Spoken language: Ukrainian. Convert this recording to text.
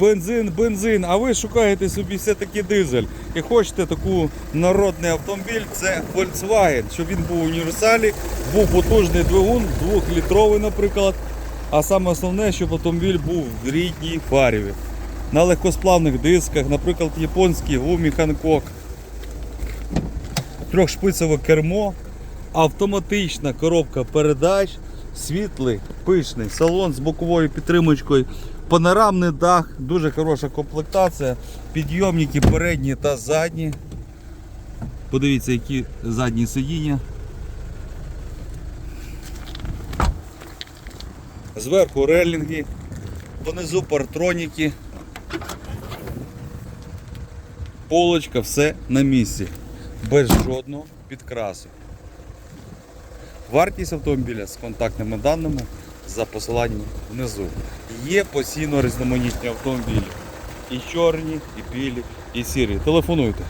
Бензин, бензин, а ви шукаєте собі все-таки дизель і хочете таку народний автомобіль, це Volkswagen, щоб він був універсалі, був потужний двигун, двохлітровий, наприклад. А саме основне, щоб автомобіль був в рідній фарі. На легкосплавних дисках, наприклад, японський гумі Ханкок, трьохшпицеве кермо, автоматична коробка передач, світлий, пишний салон з боковою підтримочкою, панорамний дах, дуже хороша комплектація, підйомники передні та задні. Подивіться, які задні сидіння. Зверху релінги, понизу партроніки. Полочка, все на місці, без жодного підкрасу. Вартість автомобіля з контактними даними за посиланням внизу. Є постійно різноманітні автомобілі. І чорні, і білі, і сірі. Телефонуйте.